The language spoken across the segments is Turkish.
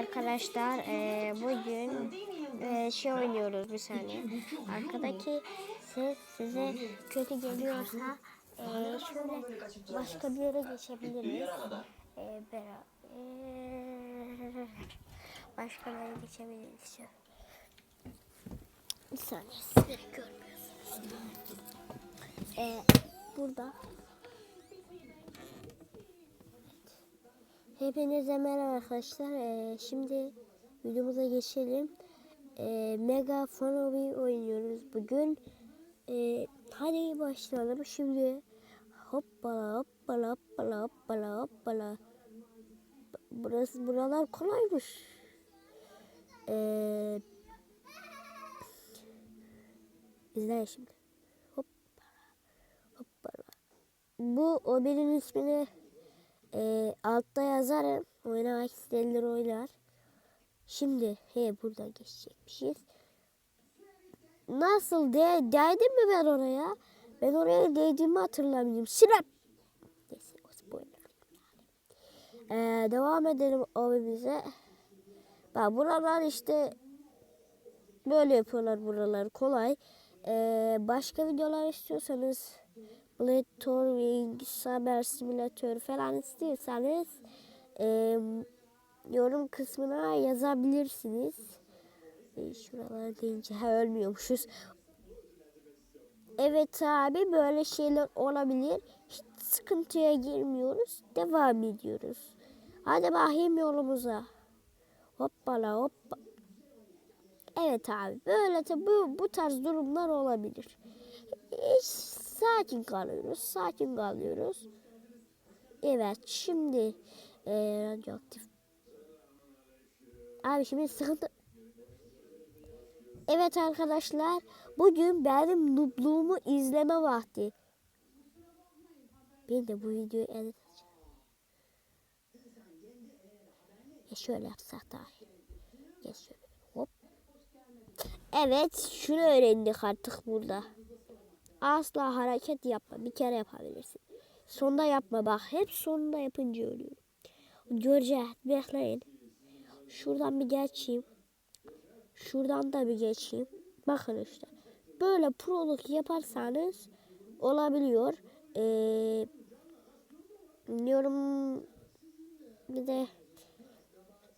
arkadaşlar. Ee, bugün e, şey oynuyoruz bir saniye. Arkadaki ses size kötü geliyorsa e, şöyle başka bir yere geçebiliriz. E, beraber başka bir yere geçebiliriz. Bir saniye sizleri görmüyorsunuz. E, burada Hepinize merhaba arkadaşlar. Ee, şimdi videomuza geçelim. Ee, Mega Fanobi oynuyoruz bugün. Ee, hadi başlayalım. Şimdi hoppala hoppala hoppala hoppala hoppala. Burası buralar kolaymış. Ee, izleyin şimdi. Hoppala hoppala. Bu o benim ismini e, altta yazarım. Oynamak isteyenler oynar. Şimdi he buradan geçecekmişiz. Nasıl de değdim mi ben oraya? Ben oraya değdiğimi hatırlamıyorum. Şirap. Neyse o spoiler. Ee, devam edelim abimize. Bak buralar işte böyle yapıyorlar buralar kolay. Ee, başka videolar istiyorsanız Blade Touring, Cyber Simulator falan istiyorsanız e, yorum kısmına yazabilirsiniz. E, şuralara deyince ha, ölmüyormuşuz. Evet abi böyle şeyler olabilir. Hiç sıkıntıya girmiyoruz. Devam ediyoruz. Hadi bakayım yolumuza. Hoppala hoppa. Evet abi böyle de bu, bu tarz durumlar olabilir. Hiç sakin kalıyoruz. Sakin kalıyoruz. Evet şimdi e, radyoaktif. Abi şimdi sıkıntı. Evet arkadaşlar bugün benim nubluğumu izleme vakti. Ben de bu videoyu edit. Ya şöyle yapsak daha iyi. Gel şöyle. Hop. Evet şunu öğrendik artık burada. Asla hareket yapma. Bir kere yapabilirsin. Sonda yapma bak. Hep sonunda yapınca ölüyorum. Göreceğiz. Bekleyin. Şuradan bir geçeyim. Şuradan da bir geçeyim. Bakın işte. Böyle proluk yaparsanız olabiliyor. Ee, diyorum bir de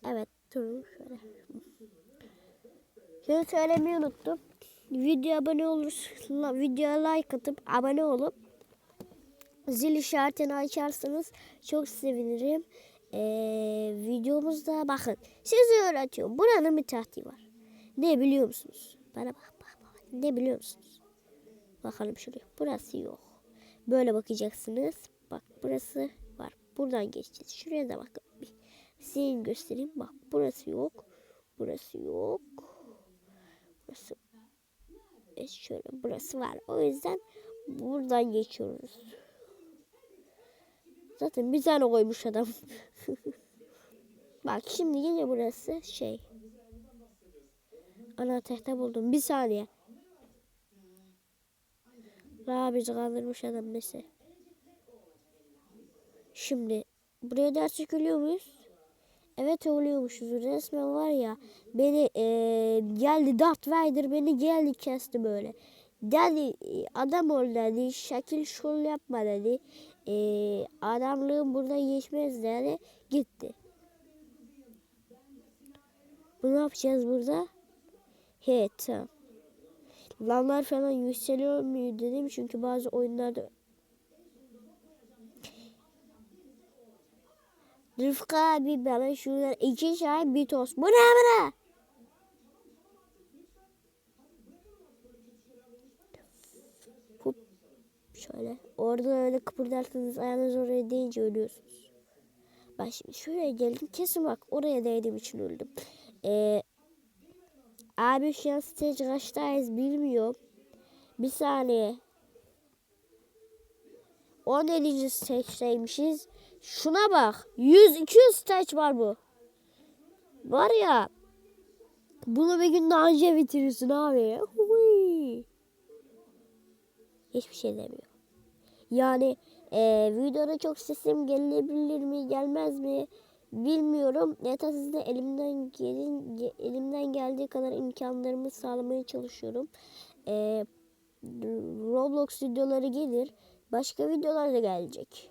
evet durun şöyle. Şunu söylemeyi unuttum video abone olursa videoya like atıp abone olup zil işaretini açarsanız çok sevinirim. Ee, videomuzda bakın size öğretiyorum. Buranın bir tahti var. Ne biliyor musunuz? Bana bak bak bak. Ne biliyor musunuz? Bakalım şuraya. Burası yok. Böyle bakacaksınız. Bak burası var. Buradan geçeceğiz. Şuraya da bakın. Bir sizin göstereyim. Bak burası yok. Burası yok. Burası şöyle burası var. O yüzden buradan geçiyoruz. Zaten bir tane koymuş adam. Bak şimdi yine burası şey. Anahtarda buldum. Bir saniye. La bizi kaldırmış adam mesela. Şimdi buraya ders çıkıyor muyuz? Evet oluyormuşuz. Resmen var ya beni e, geldi Darth Vader beni geldi kesti böyle. Dedi adam ol dedi. Şekil şul yapma dedi. E, adamlığın burada geçmez dedi. Gitti. Bu ne yapacağız burada? He tamam. Lanlar falan yükseliyor mu dedim çünkü bazı oyunlarda Rıfkı abi bana şuradan iki çay bir tost. Bu ne bana? Hop. Şöyle. Orada öyle kıpırdarsanız ayağınız oraya değince ölüyorsunuz. Bak şimdi şuraya geldim. Kesin bak oraya değdiğim için öldüm. Ee, abi şu an stage kaçtayız bilmiyorum. Bir saniye. 17. stage'deymişiz. Şuna bak. 100-200 stage var bu. Var ya. Bunu bir gün daha önce bitirirsin abi. Hui. Hiçbir şey demiyor. Yani e, videoda çok sesim gelebilir mi gelmez mi bilmiyorum. Yeter size elimden gelin ge- elimden geldiği kadar imkanlarımı sağlamaya çalışıyorum. Ee, Roblox videoları gelir. Başka videolar da gelecek.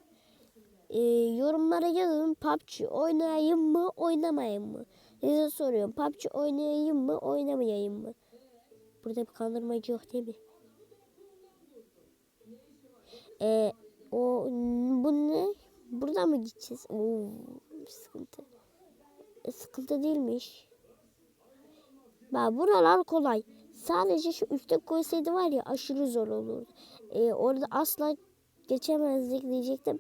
Ee, yorumlara yazın PUBG oynayayım mı oynamayayım mı? Size soruyorum PUBG oynayayım mı oynamayayım mı? Burada bir kandırmacı yok değil mi? Ee, o bu ne? Buradan mı gideceğiz? Oo, sıkıntı. E, sıkıntı değilmiş. Bak buralar kolay. Sadece şu üstte koysaydı var ya aşırı zor olurdu. Ee, orada asla geçemezdik diyecektim.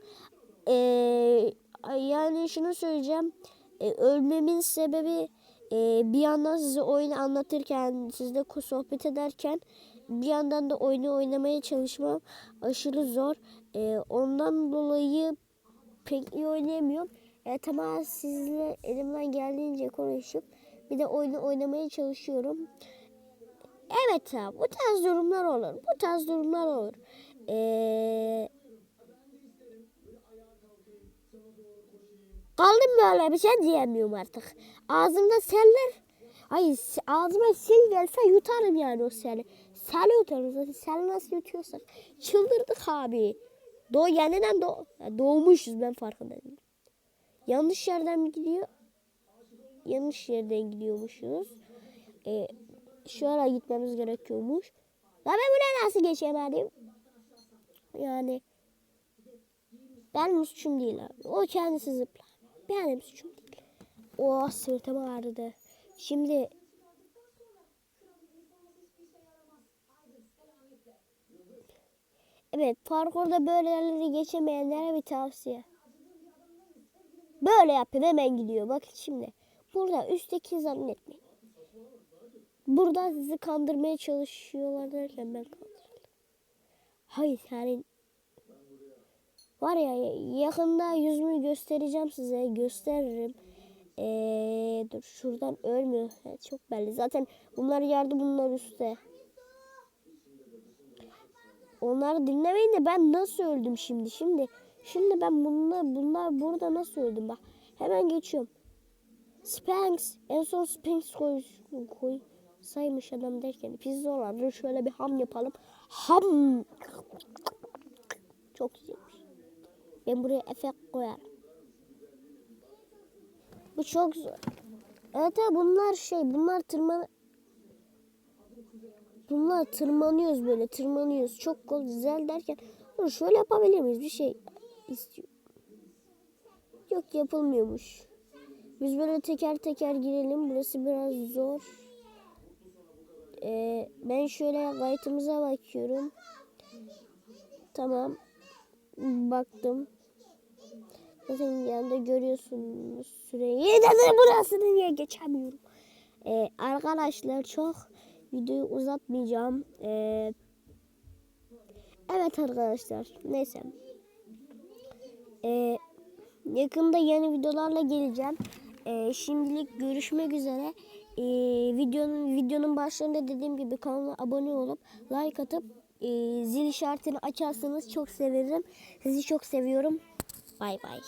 Ee, yani şunu söyleyeceğim. Ee, ölmemin sebebi e, bir yandan size oyunu anlatırken, sizle sohbet ederken bir yandan da oyunu oynamaya çalışmam aşırı zor. Ee, ondan dolayı pek iyi oynayamıyorum. E, tamam sizle elimden geldiğince konuşup bir de oyunu oynamaya çalışıyorum. Evet abi bu tarz durumlar olur. Bu tarz durumlar olur. Ee, kaldım böyle bir şey diyemiyorum artık. Ağzımda seller. Ay ağzıma sil gelse yutarım yani o seli. Sel yutarım zaten. Sel nasıl yutuyorsak. Çıldırdık abi. Doğ yeniden doğ doğmuşuz ben farkında değilim. Yanlış yerden gidiyor? Yanlış yerden gidiyormuşuz. Ee, şöyle gitmemiz gerekiyormuş. La ben buraya nasıl geçemedim? Yani benim suçum değil abi. O kendisi zıplar. Benim suçum değil. Oh sırtım ağrıdı. Şimdi Evet parkurda böyle yerleri geçemeyenlere bir tavsiye. Böyle yapın hemen gidiyor. Bakın şimdi. Burada üstteki zannetmeyin. Burada sizi kandırmaya çalışıyorlar derken ben kandırıldım. Hayır yani var ya yakında yüzümü göstereceğim size. Gösteririm. Ee, dur şuradan ölmüyor. Çok belli. Zaten bunlar yerde bunlar üstte. Onları dinlemeyin de ben nasıl öldüm şimdi? Şimdi şimdi ben bunlar bunlar burada nasıl öldüm bak. Hemen geçiyorum. Spanx en son Spanx koy, koy saymış adam derken pizza olanları şöyle bir ham yapalım. Ham. Çok güzelmiş. Ben buraya efekt koyarım. Bu çok zor. Evet bunlar şey bunlar tırman Bunlar tırmanıyoruz böyle tırmanıyoruz. Çok güzel derken şöyle yapabilir miyiz? Bir şey istiyor. Yok yapılmıyormuş. Biz böyle teker teker girelim. Burası biraz zor. Ee, ben şöyle kayıtımıza bakıyorum. Tamam. Baktım. Zaten yanında görüyorsunuz süreyi. Neden burasını niye geçemiyorum? Ee, arkadaşlar çok videoyu uzatmayacağım. Ee, evet arkadaşlar. Neyse. Ee, yakında yeni videolarla geleceğim. Ee, şimdilik görüşmek üzere. Ee, videonun videonun başlarında dediğim gibi kanala abone olup like atıp e, zil işaretini açarsanız çok sevinirim. Sizi çok seviyorum. Bay bay.